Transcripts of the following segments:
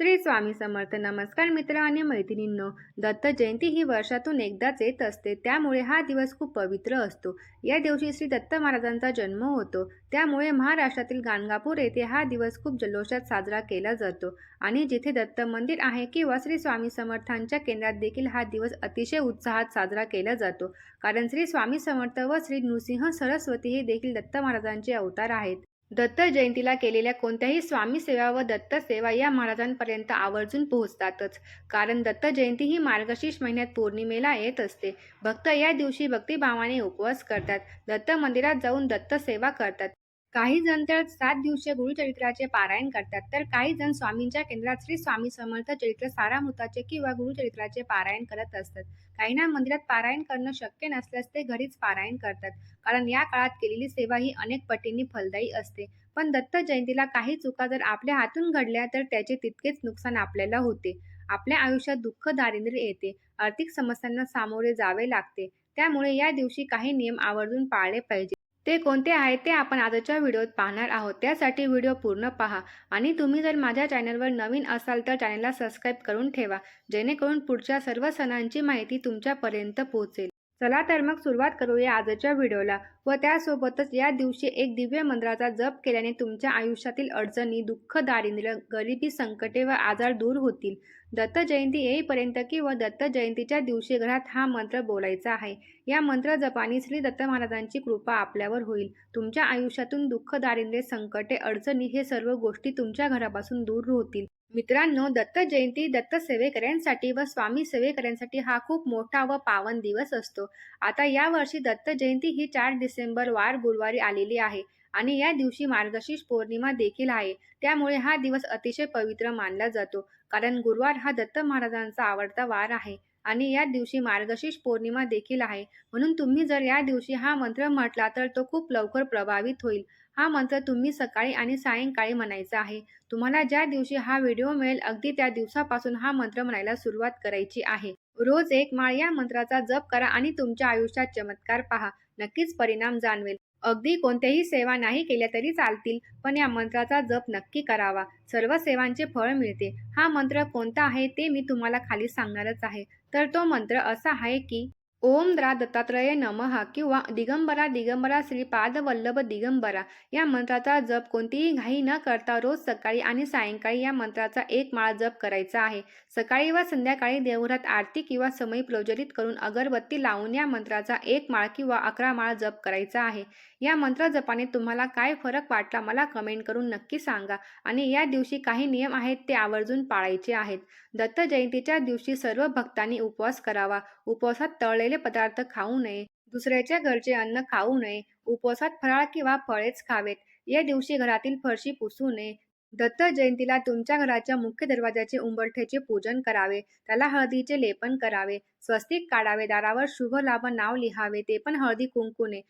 श्री स्वामी समर्थ. नमस्कार मित्र आणि मैत्रिणींनो. दत्त जयंती ही वर्षातून एकदाच येत असते. त्यामुळे हा दिवस खूप पवित्र असतो. या दिवशी श्री दत्त महाराजांचा जन्म होतो. त्यामुळे महाराष्ट्रातील गाणगापूर येथे हा दिवस खूप जल्लोषात साजरा केला जातो. आणि जिथे दत्त मंदिर आहे किंवा श्री स्वामी समर्थांच्या केंद्रात देखील हा दिवस अतिशय उत्साहात साजरा केला जातो. कारण श्री स्वामी समर्थ व श्री नृसिंह सरस्वती हे देखील दत्त महाराजांचे अवतार आहेत. दत्त जयंतीला केलेल्या कोणत्याही स्वामी सेवा व दत्त सेवा या महाराजांपर्यंत आवर्जून पोहोचतातच. कारण दत्त जयंती ही मार्गशीर्ष महिन्यात पौर्णिमेला येत असते. भक्त या दिवशी भक्तिभावाने उपवास करतात. दत्त मंदिरात जाऊन दत्त सेवा करतात. काही जण तर सात दिवसीय गुरुचरित्राचे पारायण करतात. तर काही जण स्वामींच्या केंद्रात श्री स्वामी समर्थ चरित्र सारामृताचे किंवा गुरुचरित्राचे पारायण करत असतात. काहींना मंदिरात पारायण करणं शक्य नसल्यास ते घरीच पारायण करतात. कारण या काळात केलेली सेवा ही अनेक पटींनी फलदायी असते. पण दत्त जयंतीला काही चुका जर आपल्या हातून घडल्या तर त्याचे तितकेच नुकसान आपल्याला होते. आपल्या आयुष्यात दुःख दारिद्र्य येते. आर्थिक समस्यांना सामोरे जावे लागते. त्यामुळे या दिवशी काही नियम आवर्जून पाळले पाहिजे ते कोणते आहेत ते आपण आजच्या व्हिडिओत पाहणार आहोत. त्यासाठी व्हिडिओ पूर्ण पहा आणि तुम्ही जर माझ्या चॅनलवर नवीन असाल तर चॅनलला सबस्क्राईब करून ठेवा जेणेकरून पुढच्या सर्व सणांची माहिती तुमच्यापर्यंत पोहोचेल. चला तर मग सुरुवात करूया आजच्या व्हिडिओला व त्यासोबतच या दिवशी एक दिव्य मंत्राचा जप केल्याने तुमच्या आयुष्यातील अडचणी दुःख दारिद्र्य गरिबी संकटे व आजार दूर होतील. दत्त जयंती येईपर्यंत किंवा दत्त जयंतीच्या दिवशी घरात हा मंत्र बोलायचा आहे. या मंत्र जपानी श्री दत्त महाराजांची कृपा आपल्यावर होईल. तुमच्या आयुष्यातून दुःख दारिद्र्य संकटे अडचणी हे सर्व गोष्टी तुमच्या घरापासून दूर होतील. मित्रांनो दत्त जयंती दत्त सेवेकऱ्यांसाठी व स्वामी सेवेकऱ्यांसाठी हा खूप मोठा व पावन दिवस असतो. आता या वर्षी दत्त जयंती ही चार डिसेंबर वार गुरुवारी आलेली आहे आणि या दिवशी मार्गशीर्ष पौर्णिमा देखील आहे. त्यामुळे हा दिवस अतिशय पवित्र मानला जातो. कारण गुरुवार हा दत्त महाराजांचा आवडता वार आहे. आणि या दिवशी मार्गशीर्ष पौर्णिमा देखील आहे. म्हणून तुम्ही जर या दिवशी हा मंत्र म्हटला तर तो खूप लवकर प्रभावित होईल. हा मंत्र तुम्ही सकाळी आणि सायंकाळी म्हणायचा आहे. तुम्हाला ज्या दिवशी हा व्हिडिओ मिळेल अगदी त्या दिवसापासून हा मंत्र म्हणायला सुरुवात करायची आहे. रोज एक माळ या मंत्राचा जप करा आणि तुमच्या आयुष्यात चमत्कार पहा. नक्कीच परिणाम जाणवेल. अगदी कोणत्याही सेवा नाही केल्या तरी चालतील पण या मंत्राचा जप नक्की करावा. सर्व सेवांचे फळ मिळते. हा मंत्र कोणता आहे ते मी तुम्हाला खाली सांगणारच आहे. तर तो मंत्र असा आहे की ओम द्रा दत्तात्रय नमः किंवा दिगंबरा दिगंबरा श्री पादवल्लभ दिगंबरा. या मंत्राचा जप कोणतीही घाई न करता रोज सकाळी आणि सायंकाळी या मंत्राचा एक माळा जप करायचा आहे. सकाळी व संध्याकाळी देवघरात आरती किंवा समय प्रज्वलित करून अगरबत्ती लावून या मंत्राचा एक माळ किंवा अकरा माळ जप करायचा आहे. या मंत्र जपाने तुम्हाला काय फरक वाटला मला कमेंट करून नक्की सांगा आणि या दिवशी काही नियम आहेत ते आवर्जून पाळायचे आहेत. दत्त जयंतीच्या दिवशी सर्व भक्तांनी उपवास करावा. उपवासात तळलेले पदार्थ खाऊ नये दुसऱ्याच्या घरचे अन्न खाऊ नये उपवासात फराळ किंवा फळेच खावेत. या दिवशी घरातील फरशी पुसू नये. दत्त जयंतीला तुमच्या घराच्या मुख्य दरवाजाचे उंबरठ्याचे पूजन करावे त्याला हळदीचे लेपन करावे स्वस्तिक काढावे दारावर शुभ लाभ नाव लिहावे ते पण हळदी कुंकूने.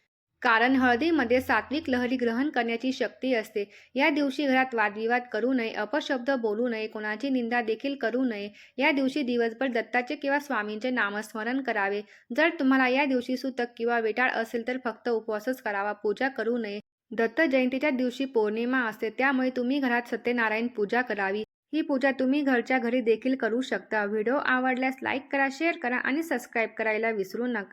कारण हळदीमध्ये सात्विक लहरी ग्रहण करण्याची शक्ती असते. या दिवशी घरात वादविवाद करू नये अपशब्द बोलू नये कोणाची निंदा देखील करू नये. या दिवशी दिवसभर दत्ताचे किंवा स्वामींचे नामस्मरण करावे. जर तुम्हाला या दिवशी सुतक किंवा वेटाळ असेल तर फक्त उपवासच करावा पूजा करू नये. दत्त जयंतीच्या दिवशी पौर्णिमा असते त्यामुळे तुम्ही घरात सत्यनारायण पूजा करावी. ही पूजा तुम्ही घरच्या घरी देखील करू शकता. व्हिडिओ आवडल्यास लाईक करा शेअर करा आणि सबस्क्राईब करायला विसरू नका.